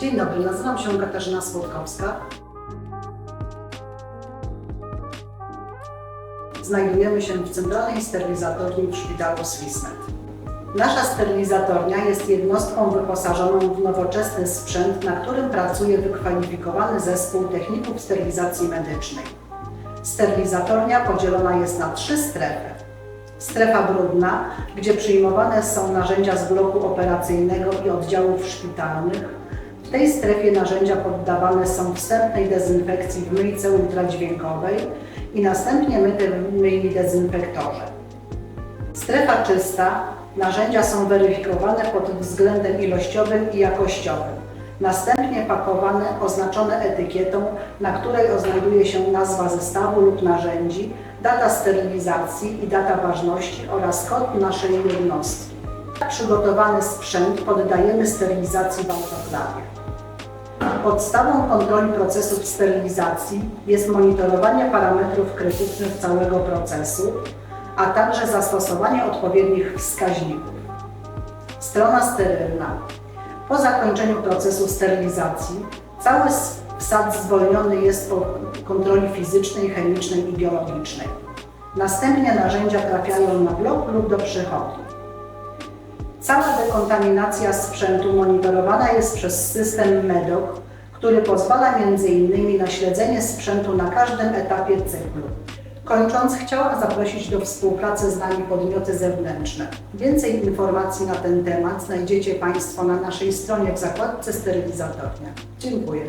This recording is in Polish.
Dzień dobry, nazywam się Katarzyna Słodkowska. Znajdujemy się w centralnej sterylizatorni w szpitalu Swissmed. Nasza sterylizatornia jest jednostką wyposażoną w nowoczesny sprzęt, na którym pracuje wykwalifikowany zespół techników sterylizacji medycznej. Sterylizatornia podzielona jest na trzy strefy. Strefa brudna, gdzie przyjmowane są narzędzia z bloku operacyjnego i oddziałów szpitalnych. W tej strefie narzędzia poddawane są wstępnej dezynfekcji w myjce ultradźwiękowej i następnie myte w myjni dezynfektorze. Strefa czysta, narzędzia są weryfikowane pod względem ilościowym i jakościowym. Następnie pakowane, oznaczone etykietą, na której znajduje się nazwa zestawu lub narzędzi, data sterylizacji i data ważności oraz kod naszej jednostki. Przygotowany sprzęt poddajemy sterylizacji w autoklawie. Podstawą kontroli procesów sterylizacji jest monitorowanie parametrów krytycznych całego procesu, a także zastosowanie odpowiednich wskaźników. Strona sterylna. Po zakończeniu procesu sterylizacji cały s- wsad zwolniony jest po kontroli fizycznej, chemicznej i biologicznej. Następnie narzędzia trafiają na blok lub do przychodni. Cała dekontaminacja sprzętu monitorowana jest przez system MEDOC, który pozwala m.in. na śledzenie sprzętu na każdym etapie cyklu. Kończąc, chciałam zaprosić do współpracy z nami podmioty zewnętrzne. Więcej informacji na ten temat znajdziecie Państwo na naszej stronie w zakładce sterylizatornia. Dziękuję.